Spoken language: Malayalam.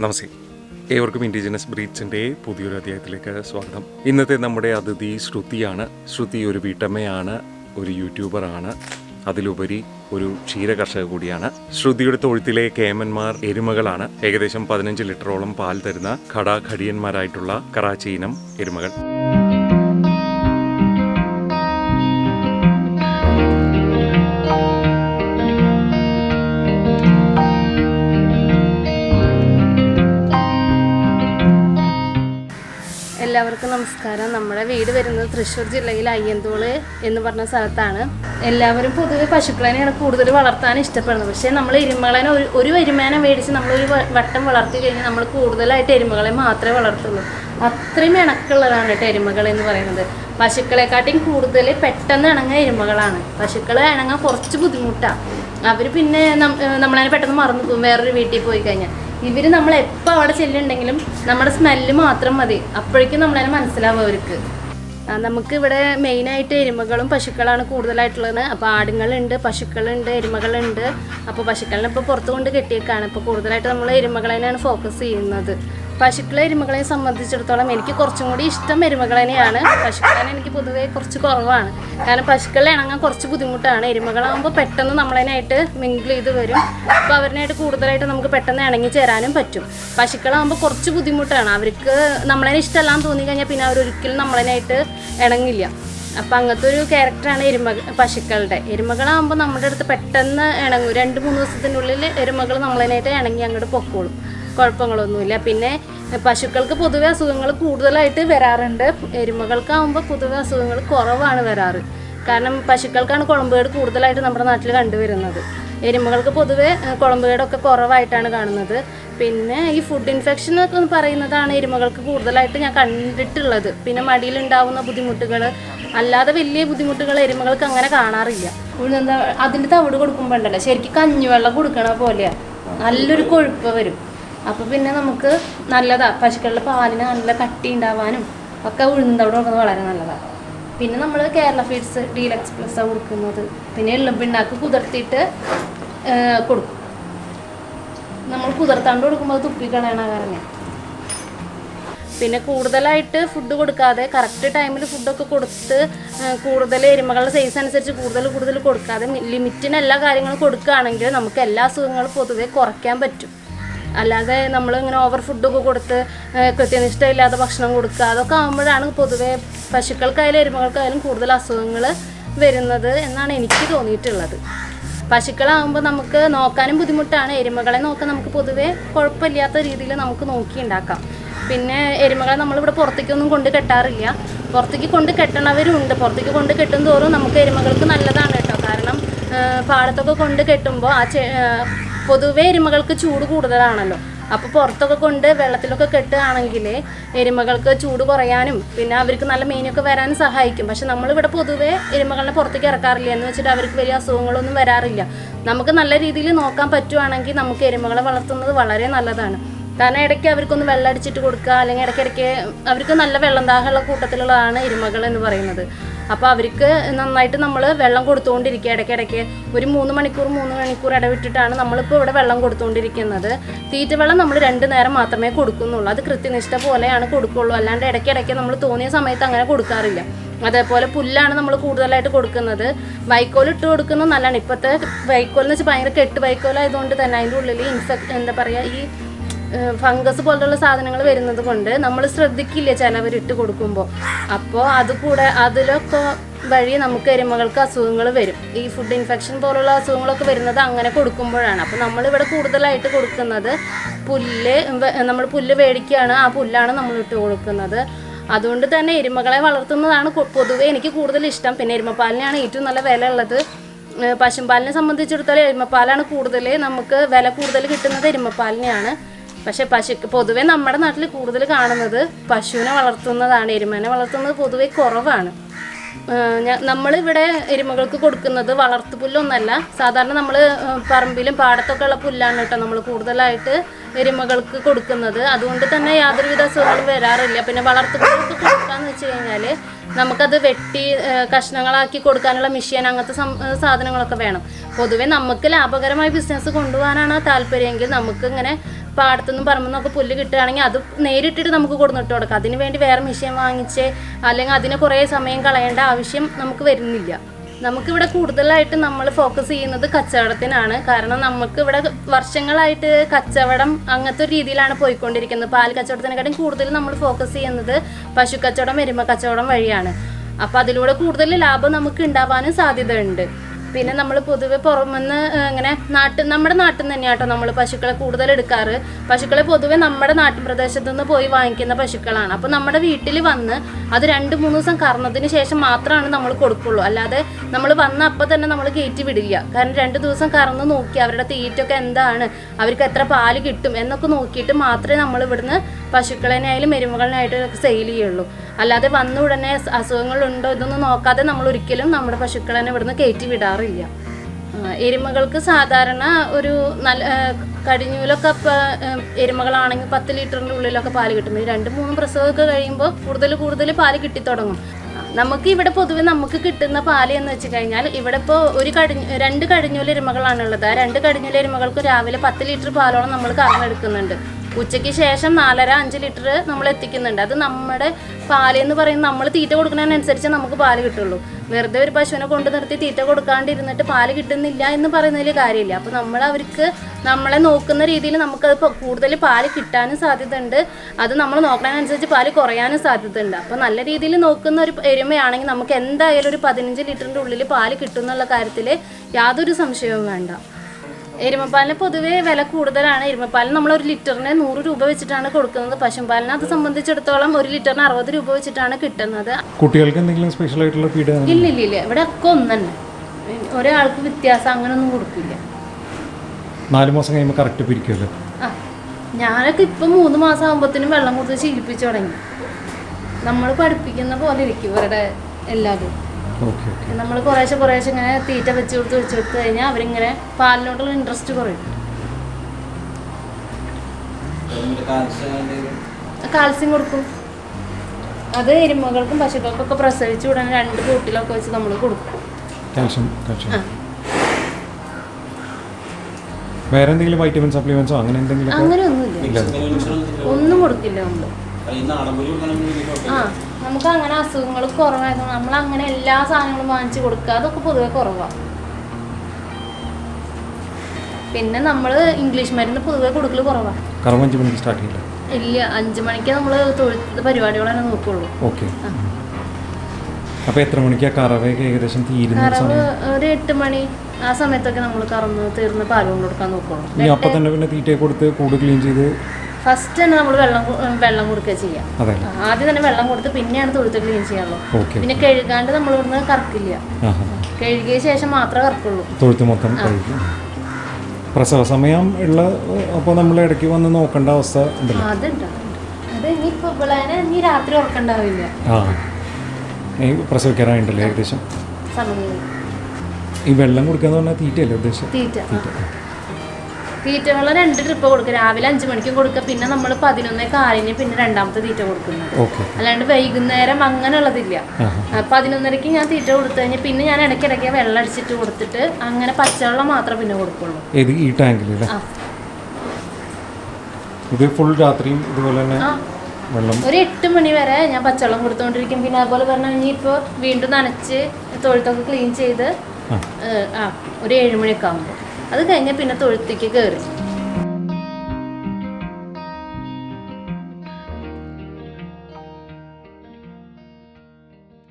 നമസ്തേ. ഏവർക്കും ഇൻഡിജിനസ് ബ്രീഡ്സിന്റെ പുതിയൊരു അധ്യായത്തിലേക്ക് സ്വാഗതം. ഇന്നത്തെ നമ്മുടെ അതിഥി ശ്രുതിയാണ്. ശ്രുതി ഒരു വീട്ടമ്മയാണ് ഒരു യൂട്യൂബറാണ് അതിലുപരി ഒരു ക്ഷീര കർഷക കൂടിയാണ്. ശ്രുതിയുടെ തൊഴുത്തിലെ കേമന്മാർ എരുമകളാണ്. ഏകദേശം പതിനഞ്ച് ലിറ്ററോളം പാൽ തരുന്ന ഘടാഘടിയന്മാരായിട്ടുള്ള കറാച്ചി ഇനം എരുമകൾ. എല്ലാവർക്കും നമസ്കാരം. നമ്മുടെ വീട് വരുന്നത് തൃശ്ശൂർ ജില്ലയിൽ അയ്യന്തോൾ എന്ന് പറഞ്ഞ സ്ഥലത്താണ്. എല്ലാവരും പൊതുവെ പശുക്കളെയാണ് കൂടുതൽ വളർത്താൻ ഇഷ്ടപ്പെടുന്നത്. പക്ഷേ നമ്മൾ എരുമകളെ ഒരു ഒരു വരുമാനം മേടിച്ച് നമ്മളൊരു വട്ടം വളർത്തി കഴിഞ്ഞാൽ നമ്മൾ കൂടുതലായിട്ട് എരുമകളെ മാത്രമേ വളർത്തുള്ളൂ. അത്രയും ഇണക്കുള്ളതാണ് കേട്ടോ എരുമകൾ എന്ന് പറയുന്നത്. പശുക്കളെക്കാട്ടിയും കൂടുതൽ പെട്ടെന്ന് ഇണങ്ങുന്ന എരുമകളാണ്. പശുക്കൾ ഇണങ്ങാൻ കുറച്ച് ബുദ്ധിമുട്ടാണ് അവർ പിന്നെ നമ്മളതിനെ പെട്ടെന്ന് മറന്നു പോകും. വേറൊരു വീട്ടിൽ പോയി കഴിഞ്ഞാൽ. ഇവർ നമ്മൾ എപ്പോൾ അവിടെ ചെല്ലുന്നുണ്ടെങ്കിലും നമ്മുടെ സ്മെല്ല് മാത്രം മതി. അപ്പോഴേക്കും നമ്മളതിനെ മനസ്സിലാവും അവർക്ക്. നമുക്ക് ഇവിടെ മെയിനായിട്ട് എരുമകളും പശുക്കളാണ് കൂടുതലായിട്ടുള്ളത്. അപ്പോൾ ആടുങ്ങളുണ്ട് പശുക്കളുണ്ട് എരുമകളുണ്ട്. അപ്പോൾ പശുക്കളിനെ ഇപ്പോൾ പുറത്ത് കൊണ്ട് കെട്ടിയേക്കാണ്. ഇപ്പോൾ കൂടുതലായിട്ട് നമ്മൾ എരുമകളെയാണ് ഫോക്കസ് ചെയ്യുന്നത്. പശുക്കളെ എരുമകളെ സംബന്ധിച്ചിടത്തോളം എനിക്ക് കുറച്ചും കൂടി ഇഷ്ടം എരുമകളെയാണ് പശുക്കളെ എനിക്ക് പൊതുവേ കുറച്ച് കുറവാണ്. കാരണം പശുക്കളെ ഇണങ്ങാൻ കുറച്ച് ബുദ്ധിമുട്ടാണ്. എരുമകളാകുമ്പോൾ പെട്ടെന്ന് നമ്മളതിനായിട്ട് മിങ്കിൾ ചെയ്ത് വരും. അപ്പോൾ അവരിനായിട്ട് കൂടുതലായിട്ട് നമുക്ക് പെട്ടെന്ന് ഇണങ്ങി ചേരാനും പറ്റും. പശുക്കളാകുമ്പോൾ കുറച്ച് ബുദ്ധിമുട്ടാണ്. അവർക്ക് നമ്മളതിനെ ഇഷ്ടമല്ലാന്ന് തോന്നി കഴിഞ്ഞാൽ പിന്നെ അവരൊരിക്കലും നമ്മളതിനായിട്ട് ഇണങ്ങില്ല. അപ്പം അങ്ങനത്തെ ഒരു ക്യാരക്ടറാണ് എരുമ പശുക്കളുടെ. എരുമകളാകുമ്പോൾ നമ്മുടെ അടുത്ത് പെട്ടെന്ന് ഇണങ്ങും. രണ്ട് മൂന്ന് ദിവസത്തിനുള്ളിൽ എരുമകൾ നമ്മളതിനായിട്ട് ഇണങ്ങി അങ്ങോട്ട് പൊക്കോളും. കുഴപ്പങ്ങളൊന്നുമില്ല. പിന്നെ പശുക്കൾക്ക് പൊതുവെ അസുഖങ്ങൾ കൂടുതലായിട്ട് വരാറുണ്ട്. എരുമകൾക്കാവുമ്പോൾ പൊതുവെ അസുഖങ്ങൾ കുറവാണ് വരാറ്. കാരണം പശുക്കൾക്കാണ് കുളമ്പുകേട് കൂടുതലായിട്ട് നമ്മുടെ നാട്ടിൽ കണ്ടുവരുന്നത്. എരുമകൾക്ക് പൊതുവെ കുളമ്പുകേടൊക്കെ കുറവായിട്ടാണ് കാണുന്നത്. പിന്നെ ഈ ഫുഡ് ഇൻഫെക്ഷൻ ഒക്കെ എന്ന് പറയുന്നതാണ് എരുമകൾക്ക് കൂടുതലായിട്ട് ഞാൻ കണ്ടിട്ടുള്ളത്. പിന്നെ മടിയിലുണ്ടാവുന്ന ബുദ്ധിമുട്ടുകൾ അല്ലാതെ വലിയ ബുദ്ധിമുട്ടുകൾ എരുമകൾക്ക് അങ്ങനെ കാണാറില്ല. അതിന്റെ തവിട് കൊടുക്കുമ്പോൾ ഉണ്ടല്ലോ ശരിക്കും കഞ്ഞിവെള്ളം കൊടുക്കണ പോലെയാണ് നല്ലൊരു കൊഴുപ്പ് വരും. അപ്പോൾ പിന്നെ നമുക്ക് നല്ലതാണ് പശുക്കളുടെ പാലിന് നല്ല കട്ടി ഉണ്ടാവാനും ഒക്കെ ഉഴുന്നതവിടെ കൊടുക്കുന്നത് വളരെ നല്ലതാണ് പിന്നെ നമ്മൾ കേരള ഫീഡ്സ് ഡീലക്സ് പ്ലസ് കൊടുക്കുന്നത്. പിന്നെ എള്ളുമ്പിണ്ണാക്ക് കുതിർത്തിയിട്ട് കൊടുക്കും. നമ്മൾ കുതിർത്താണ്ട് കൊടുക്കുമ്പോൾ തുപ്പിക്കളയണ കാരണം. പിന്നെ കൂടുതലായിട്ട് ഫുഡ് കൊടുക്കാതെ കറക്റ്റ് ടൈമിൽ ഫുഡൊക്കെ കൊടുത്ത് കൂടുതൽ എരുമകളുടെ സൈസ് അനുസരിച്ച് കൂടുതൽ കൂടുതൽ കൊടുക്കാതെ ലിമിറ്റിന് എല്ലാ കാര്യങ്ങളും കൊടുക്കുകയാണെങ്കിൽ നമുക്ക് എല്ലാ അസുഖങ്ങളും പൊതുവെ കുറയ്ക്കാൻ പറ്റും. അല്ലാതെ നമ്മൾ ഇങ്ങനെ ഓവർ ഫുഡൊക്കെ കൊടുത്ത് കൃത്യനിഷ്ഠയില്ലാതെ ഭക്ഷണം കൊടുക്കുക അതൊക്കെ ആകുമ്പോഴാണ് പൊതുവേ പശുക്കൾക്കായാലും എരുമകൾക്കായാലും കൂടുതൽ അസുഖങ്ങൾ വരുന്നത് എന്നാണ് എനിക്ക് തോന്നിയിട്ടുള്ളത്. പശുക്കളാകുമ്പോൾ നമുക്ക് നോക്കാനും ബുദ്ധിമുട്ടാണ്. എരുമകളെ നോക്കാൻ നമുക്ക് പൊതുവേ കുഴപ്പമില്ലാത്ത രീതിയിൽ നമുക്ക് നോക്കി ഉണ്ടാക്കാം പിന്നെ എരുമകളെ നമ്മളിവിടെ പുറത്തേക്കൊന്നും കൊണ്ട് കെട്ടാറില്ല. പുറത്തേക്ക് കൊണ്ട് കെട്ടണവരും ഉണ്ട് പുറത്തേക്ക് കൊണ്ട് കെട്ടും തോറും നമുക്ക് എരുമകൾക്ക് നല്ലതാണ് കേട്ടോ. കാരണം പാടത്തൊക്കെ കൊണ്ട് കെട്ടുമ്പോൾ ആ, പൊതുവേ എരുമകൾക്ക് ചൂട് കൂടുതലാണല്ലോ. അപ്പോൾ പുറത്തൊക്കെ കൊണ്ട് വെള്ളത്തിലൊക്കെ കെട്ടുകയാണെങ്കിൽ എരുമകൾക്ക് ചൂട് കുറയാനും പിന്നെ അവർക്ക് നല്ല മീനൊക്കെ വരാനും സഹായിക്കും. പക്ഷെ നമ്മളിവിടെ പൊതുവേ എരുമകളെ പുറത്തേക്ക് ഇറക്കാറില്ല. എന്ന് വെച്ചിട്ട് അവർക്ക് വലിയ അസുഖങ്ങളൊന്നും വരാറില്ല. നമുക്ക് നല്ല രീതിയിൽ നോക്കാൻ പറ്റുവാണെങ്കിൽ നമുക്ക് എരുമകളെ വളർത്തുന്നത് വളരെ നല്ലതാണ്. കാരണം ഇടയ്ക്ക് അവർക്കൊന്ന് വെള്ളം അടിച്ചിട്ട് കൊടുക്കുക അല്ലെങ്കിൽ ഇടയ്ക്കിടയ്ക്ക് അവർക്ക് നല്ല വെള്ളം ദാഹമുള്ള കൂട്ടത്തിലുള്ളതാണ് എരുമകൾ എന്ന് പറയുന്നത്. അപ്പോൾ അവർക്ക് നന്നായിട്ട് നമ്മൾ വെള്ളം കൊടുത്തുകൊണ്ടിരിക്കുക ഇടയ്ക്കിടയ്ക്ക് ഒരു മൂന്ന് മണിക്കൂർ മൂന്ന് മണിക്കൂർ ഇടവിട്ടിട്ടാണ് നമ്മളിപ്പോൾ ഇവിടെ വെള്ളം കൊടുത്തുകൊണ്ടിരിക്കുന്നത് തീറ്റ വെള്ളം നമ്മൾ രണ്ട് നേരം മാത്രമേ കൊടുക്കുന്നുള്ളൂ. അത് കൃത്യനിഷ്ഠ പോലെയാണ് കൊടുക്കുള്ളൂ. അല്ലാണ്ട് ഇടയ്ക്കിടയ്ക്ക് നമ്മൾ തോന്നിയ സമയത്ത് അങ്ങനെ കൊടുക്കാറില്ല. അതേപോലെ പുല്ലാണ് നമ്മൾ കൂടുതലായിട്ട് കൊടുക്കുന്നത്. വൈക്കോൽ ഇട്ട് കൊടുക്കുന്നത് നല്ലതാണ്. ഇപ്പോഴത്തെ വൈക്കോൽ എന്ന് വെച്ചാൽ ഭയങ്കര കെട്ട് വൈക്കോലായതുകൊണ്ട് തന്നെ അതിന്റെ ഉള്ളിൽ ഇൻഫെക്ട് എന്താ പറയുക ഈ ഫംഗസ് പോലുള്ള സാധനങ്ങൾ വരുന്നത് കൊണ്ട് നമ്മൾ ശ്രദ്ധിക്കില്ല ചിലവരിട്ട് കൊടുക്കുമ്പോൾ അപ്പോൾ അത് കൂടെ അതിലൊക്കെ വഴി നമുക്ക് എരുമകൾക്ക് അസുഖങ്ങൾ വരും. ഈ ഫുഡ് ഇൻഫെക്ഷൻ പോലുള്ള അസുഖങ്ങളൊക്കെ വരുന്നത് അങ്ങനെ കൊടുക്കുമ്പോഴാണ്. അപ്പോൾ നമ്മളിവിടെ കൂടുതലായിട്ട് കൊടുക്കുന്നത് പുല്ല് നമ്മൾ പുല്ല് മേടിക്കുകയാണ് ആ പുല്ലാണ് നമ്മൾ ഇട്ട് കൊടുക്കുന്നത്. അതുകൊണ്ട് തന്നെ എരുമകളെ വളർത്തുന്നതാണ് പൊതുവെ എനിക്ക് കൂടുതൽ ഇഷ്ടം. പിന്നെ എരുമപ്പാലിനാണ് ഏറ്റവും നല്ല വില ഉള്ളത്. പശുപാലിനെ സംബന്ധിച്ചിടത്തോളം എരുമപ്പാലാണ് കൂടുതൽ നമുക്ക് വില കൂടുതൽ കിട്ടുന്നത് എരുമപ്പാലിനെയാണ്. പക്ഷെ പശു പൊതുവെ നമ്മുടെ നാട്ടിൽ കൂടുതൽ കാണുന്നത് പശുവിനെ വളർത്തുന്നതാണ് എരുമനെ വളർത്തുന്നത് പൊതുവെ കുറവാണ്. നമ്മൾ ഇവിടെ എരുമകൾക്ക് കൊടുക്കുന്നത് വളർത്തു പുല്ലൊന്നല്ല. സാധാരണ നമ്മൾ പറമ്പിലും പാടത്തൊക്കെ ഉള്ള പുല്ലാണ് കേട്ടോ നമ്മൾ കൂടുതലായിട്ട് എരുമകൾക്ക് കൊടുക്കുന്നത്. അതുകൊണ്ട് തന്നെ യാതൊരുവിധ അസുഖങ്ങളും വരാറില്ല. പിന്നെ വളർത്തുകൾക്ക് കൊടുക്കാന്ന് വെച്ച് കഴിഞ്ഞാൽ നമുക്കത് വെട്ടി കഷ്ണങ്ങളാക്കി കൊടുക്കാനുള്ള മെഷീൻ അങ്ങനത്തെ സാധനങ്ങളൊക്കെ വേണം. പൊതുവെ നമുക്ക് ലാഭകരമായ ബിസിനസ് കൊണ്ടുപോകാനാണ് താല്പര്യമെങ്കിൽ നമുക്ക് ഇങ്ങനെ പാടത്തുനിന്നും പറമ്പെന്നൊക്കെ പുല്ല് കിട്ടുകയാണെങ്കിൽ അത് നേരിട്ടിട്ട് നമുക്ക് കൊടുന്നിട്ട് കൊടുക്കാം. അതിന് വേണ്ടി വേറെ മെഷീൻ വാങ്ങിച്ച് അല്ലെങ്കിൽ അതിന് കുറേ സമയം കളയേണ്ട ആവശ്യം നമുക്ക് വരുന്നില്ല. നമുക്കിവിടെ കൂടുതലായിട്ട് നമ്മൾ ഫോക്കസ് ചെയ്യുന്നത് കച്ചവടത്തിനാണ്. കാരണം നമുക്ക് ഇവിടെ വർഷങ്ങളായിട്ട് കച്ചവടം അങ്ങനത്തെ ഒരു രീതിയിലാണ് പോയിക്കൊണ്ടിരിക്കുന്നത്. പാൽ കച്ചവടത്തിനെക്കാട്ടും കൂടുതൽ നമ്മൾ ഫോക്കസ് ചെയ്യുന്നത് പശു കച്ചവടം എരുമ കച്ചവടം വഴിയാണ്. അപ്പോൾ അതിലൂടെ കൂടുതൽ ലാഭം നമുക്ക് ഉണ്ടാവാനും സാധ്യതയുണ്ട്. പിന്നെ നമ്മൾ പൊതുവെ പുറമെന്ന് ഇങ്ങനെ നാട്ടിൽ നമ്മുടെ നാട്ടിൽ നിന്ന് തന്നെയാട്ടോ നമ്മൾ പശുക്കളെ കൂടുതൽ എടുക്കാറ്. പശുക്കളെ പൊതുവെ നമ്മുടെ നാട്ടിൻ പ്രദേശത്തു നിന്ന് പോയി വാങ്ങിക്കുന്ന പശുക്കളാണ്. അപ്പോൾ നമ്മുടെ വീട്ടിൽ വന്ന് അത് രണ്ട് മൂന്ന് ദിവസം കറന്നതിന് ശേഷം മാത്രമാണ് നമ്മൾ കൊടുക്കുള്ളൂ. അല്ലാതെ നമ്മൾ വന്ന അപ്പോൾ തന്നെ നമ്മൾ കയറ്റി വിടില്ല. കാരണം രണ്ട് ദിവസം കറന്ന് നോക്കി അവരുടെ തീറ്റൊക്കെ എന്താണ് അവർക്ക് എത്ര പാൽ കിട്ടും എന്നൊക്കെ നോക്കിയിട്ട് മാത്രമേ നമ്മൾ ഇവിടുന്ന് പശുക്കളെനായാലും എരുമകളിനായിട്ട് സെയിൽ ചെയ്യുള്ളൂ. അല്ലാതെ വന്ന ഉടനെ അസ- അസുഖങ്ങളുണ്ടോ ഇതൊന്നും നോക്കാതെ നമ്മൾ ഒരിക്കലും നമ്മുടെ പശുക്കളെ ഇവിടുന്ന് കയറ്റി വിടാറില്ല. എരുമകൾക്ക് സാധാരണ ഒരു നല്ല കടിഞ്ഞൂലൊക്കെ എരുമകളാണെങ്കിൽ പത്ത് ലിറ്ററിന്റെ ഉള്ളിലൊക്കെ പാൽ കിട്ടും. രണ്ട് മൂന്ന് പ്രസവമൊക്കെ കഴിയുമ്പോൾ കൂടുതൽ കൂടുതൽ പാൽ കിട്ടിത്തുടങ്ങും. നമുക്ക് ഇവിടെ പൊതുവെ നമുക്ക് കിട്ടുന്ന പാൽ എന്ന് വെച്ച് കഴിഞ്ഞാൽ ഇവിടെ ഇപ്പോൾ ഒരു കടിഞ്ഞ രണ്ട് കടിഞ്ഞൂല എരുമകളാണുള്ളത് ആ രണ്ട് കടിഞ്ഞൂല എരുമകൾക്ക് രാവിലെ പത്ത് ലിറ്റർ പാലോളം നമ്മൾ കറന്നെടുക്കുന്നുണ്ട്. ഉച്ചയ്ക്ക് ശേഷം നാലര അഞ്ച് ലിറ്റർ നമ്മൾ എത്തിക്കുന്നുണ്ട്. അത് നമ്മുടെ പാൽ എന്ന് പറയുന്നത് നമ്മൾ തീറ്റ കൊടുക്കുന്നതിനനുസരിച്ച് നമുക്ക് പാൽ കിട്ടുള്ളൂ. വെറുതെ ഒരു പശുവിനെ കൊണ്ട് നിർത്തി തീറ്റ കൊടുക്കാണ്ടിരുന്നിട്ട് പാൽ കിട്ടുന്നില്ല എന്ന് പറയുന്നതിൽ കാര്യമില്ല. അപ്പോൾ നമ്മൾ അവർക്ക് നമ്മളെ നോക്കുന്ന രീതിയിൽ നമുക്കത് കൂടുതൽ പാൽ കിട്ടാനും സാധ്യതയുണ്ട്. അത് നമ്മൾ നോക്കുന്നതിനനുസരിച്ച് പാൽ കുറയാനും സാധ്യതയുണ്ട്. അപ്പോൾ നല്ല രീതിയിൽ നോക്കുന്ന ഒരു എരുമയാണെങ്കിൽ നമുക്ക് എന്തായാലും ഒരു പതിനഞ്ച് ലിറ്ററിന്റെ ഉള്ളിൽ പാൽ കിട്ടും എന്നുള്ള കാര്യത്തിൽ യാതൊരു സംശയവും വേണ്ട. എരുമപ്പാലിന് പൊതുവേ വില കൂടുതലാണ്. എരുമപ്പാലിന് നമ്മൾ ഒരു ലിറ്ററിന് നൂറ് രൂപ വെച്ചിട്ടാണ് കൊടുക്കുന്നത്. പശുപാലിന് അത് സംബന്ധിച്ചിടത്തോളം ഒരു ലിറ്ററിന് അറുപത് രൂപ വെച്ചിട്ടാണ് കിട്ടുന്നത്. കുട്ടികൾക്ക് എന്തെങ്കിലും സ്പെഷ്യൽ ആയിട്ടുള്ള ഫീഡ് ഇല്ല ഇല്ല ഇല്ല. ഇവിടെ ഒക്കെ ഒന്നെ ഒരാൾക്ക് വ്യത്യാസം അങ്ങനൊന്നും കൊടുക്കില്ല. നാല് മാസം കഴിയുമ്പോൾ കറക്റ്റ് പിരിക്കുമല്ലോ ആ ഞാനൊക്കെ ഇപ്പം മൂന്ന് മാസം ആകുമ്പോഴത്തേനും വെള്ളം കൊടുത്ത് ശീലിപ്പിച്ചു തുടങ്ങി. നമ്മൾ പഠിപ്പിക്കുന്ന പോലെ ഇരിക്കും ഇവരുടെ ഓക്കെ നമ്മൾ കുറേശ്ശെ കുറേശ്ശെ ഇങ്ങനെ തീറ്റ വെച്ച് കൊടുത്ത് വെച്ച് കൊടുത്ത് കഴിഞ്ഞാൽ അവരിങ്ങനെ പാലിനോട്ടുള്ള ഇൻട്രസ്റ്റ് കുറയും. കാൽസ്യം കൊടുക്കും. അത് എരുമകൾക്കും പശുക്കൾക്കൊക്കെ പ്രസവിച്ചു ഉടനെ രണ്ട് കൂട്ടിലൊക്കെ വെച്ച് നമ്മൾ കൊടുക്കും. വേറെ എന്തെങ്കിലും വൈറ്റമിൻ സപ്ലിമെന്റ്സോ അങ്ങനെ എന്തെങ്കിലും അങ്ങനെയൊന്നുമില്ല. ഇല്ല. ഒന്നും കൊടുക്കില്ല നമ്മൾ ആ. നമുക്ക് അങ്ങനെ അസുഖങ്ങൾ കുറവായതുകൊണ്ട് നമ്മൾ അങ്ങനെ എല്ലാ സാധനങ്ങളും വാങ്ങിച്ച് കൊടുക്കുക. അതൊക്കെ പൊതുവെ കുറവാണ് പിന്നെ നമ്മൾ ഇംഗ്ലീഷ് മരുന്ന് പൊതുവെ കൊടുക്കൽ കുറവാണ് കറവ് മണിക്ക് ഇല്ല അഞ്ച് മണിക്ക് നമ്മൾ തൊഴുത്ത് പരിപാടികളെ നോക്കുള്ളൂ. ഓക്കെ. അപ്പോൾ എത്ര മണിക്കാണ് കറവയൊക്കെ ഏകദേശം കറവ് ഒരു എട്ട് മണി. ആ സമയത്തൊക്കെ നമ്മൾ കറന്ന് തീർന്ന് കൊണ്ട് കൊടുക്കാൻ നോക്കുള്ളൂ. അപ്പം തന്നെ പിന്നെ തീറ്റയെ കൊടുത്ത് കൂട് ക്ലീൻ ചെയ്ത് ഫസ്റ്റ് തന്നെ നമ്മൾ വെള്ളം വെള്ളം കൊടുക്കുക ചെയ്യാം. ആദ്യം തന്നെ വെള്ളം കൊടുത്ത് പിന്നെയാണ് തൊഴുത്ത് ക്ലീൻ ചെയ്യാനുള്ളൂ. പിന്നെ കഴുകാണ്ട് നമ്മൾ ഇവിടുന്ന് കറക്കില്ല കഴുകിയ ശേഷം മാത്രമേ കറക്കുള്ളൂ. തൊഴുത്ത് മൊത്തം പ്രസവ സമയം ഉള്ള അപ്പോൾ നമ്മൾ ഇടയ്ക്ക് വന്ന് നോക്കേണ്ട അവസ്ഥ രാത്രി ഉറക്കണ്ടാവില്ല. ആ. ഈ പ്രസവിക്കാറായിട്ടുണ്ടല്ലോ ഏകദേശം? ഈ വെള്ളം കൊടുക്കാന്ന് പറഞ്ഞാൽ തീറ്റയല്ലേ ഉദ്ദേശം? തീറ്റ. ആ. തീറ്റ വെള്ളം രണ്ട് ട്രിപ്പ് കൊടുക്കുക രാവിലെ അഞ്ച് മണിക്കും കൊടുക്കുക. പിന്നെ നമ്മൾ പതിനൊന്നേ കാലിന് പിന്നെ രണ്ടാമത്തെ തീറ്റ കൊടുക്കുന്നത്. അല്ലാണ്ട് വൈകുന്നേരം അങ്ങനെയുള്ളതില്ല. പതിനൊന്നരക്ക് ഞാൻ തീറ്റ കൊടുത്തു കഴിഞ്ഞാൽ പിന്നെ ഞാൻ ഇടയ്ക്കിടയ്ക്ക് വെള്ളം അടിച്ചിട്ട് കൊടുത്തിട്ട് അങ്ങനെ പച്ചവെള്ളം മാത്രമേ പിന്നെ കൊടുക്കുള്ളൂ. ഈ ടാങ്കിൽ ഇത് ഫുൾ രാത്രിയും ഇതുപോലെ തന്നെ വെള്ളം? ഒരു എട്ട് മണി വരെ ഞാൻ പച്ചവെള്ളം കൊടുത്തോണ്ടിരിക്കും. പിന്നെ അതുപോലെ പറഞ്ഞു കഴിഞ്ഞാൽ ഇപ്പൊ വീണ്ടും നനച്ച് തൊഴുത്തൊക്കെ ക്ലീൻ ചെയ്ത് ആ. ഒരു ഏഴുമണിയൊക്കെ ആകുമ്പോൾ അത് കഴിഞ്ഞ് പിന്നെ തൊഴുത്തേക്ക് കയറി